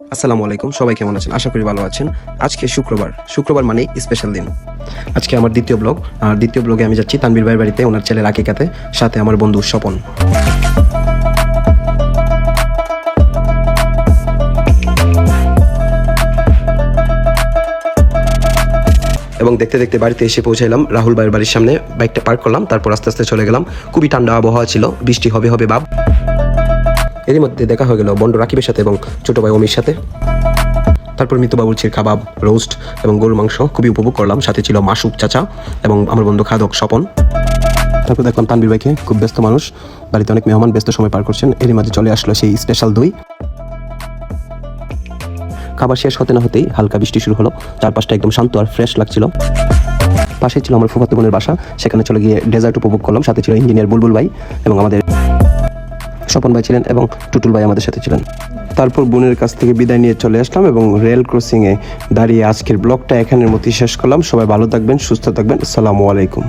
আসসালামু আলাইকুম, সবাই কেমন আছেন? আশা করি ভালো আছেন। আজকে শুক্রবার। শুক্রবার মানে স্পেশাল দিন। আজকে আমার দ্বিতীয় ব্লগ আর দ্বিতীয় ব্লগে আমি যাচ্ছি তানবীর ভাইয়ের বাড়িতে, ওনার ছেলে রাকিকাতে, সাথে আমার বন্ধু স্বপন। এবং দেখতে দেখতে বাড়িতে এসে পৌঁছাইলাম। রাহুল ভাইয়ের বাড়ির সামনে। বাইকটা পার্ক করলাম, তারপর আস্তে আস্তে চলে গেলাম। খুবই ঠান্ডা আবহাওয়া ছিল, বৃষ্টি হবে হবে ভাব এরই মধ্যে দেখা হয়ে গেল বন্ড রাকিবের সাথে এবং ছোট ভাই অমির সাথে। তারপর মৃত্যু বাবুর্চির কাবাব, রোস্ট এবং গরুর মাংস খুবই উপভোগ করলাম। সাথে ছিল মাসুক চাচা এবং আমার বন্ধু খাদক স্বপন। তারপর দেখলাম তানবীর ভাইকে, খুব ব্যস্ত মানুষ, বাড়িতে অনেক মেহমান ব্যস্ত সময় পার করছেন। এরই মাঝে চলে আসলো সেই স্পেশাল দই। খাবার শেষ হতে না হতেই হালকা বৃষ্টি শুরু হলো। চারপাশটা একদম শান্ত আর ফ্রেশ লাগছিল। পাশে ছিল আমার ফুফাতো বোনের বাসা। সেখানে চলে গিয়ে ডেজার্ট উপভোগ করলাম। সাথে ছিল ইঞ্জিনিয়ার বুলবুল ভাই এবং আমাদের স্বপন ভাই ছিলেন এবং টুটুল ভাই আমাদের সাথে ছিলেন। তারপর বোনের কাছ থেকে বিদায় নিয়ে চলে আসলাম এবং রেল ক্রসিংয়ে দাঁড়িয়ে আজকের ব্লগটা এখানের মতোই শেষ করলাম। সবাই ভালো থাকবেন, সুস্থ থাকবেন। আসসালামু আলাইকুম।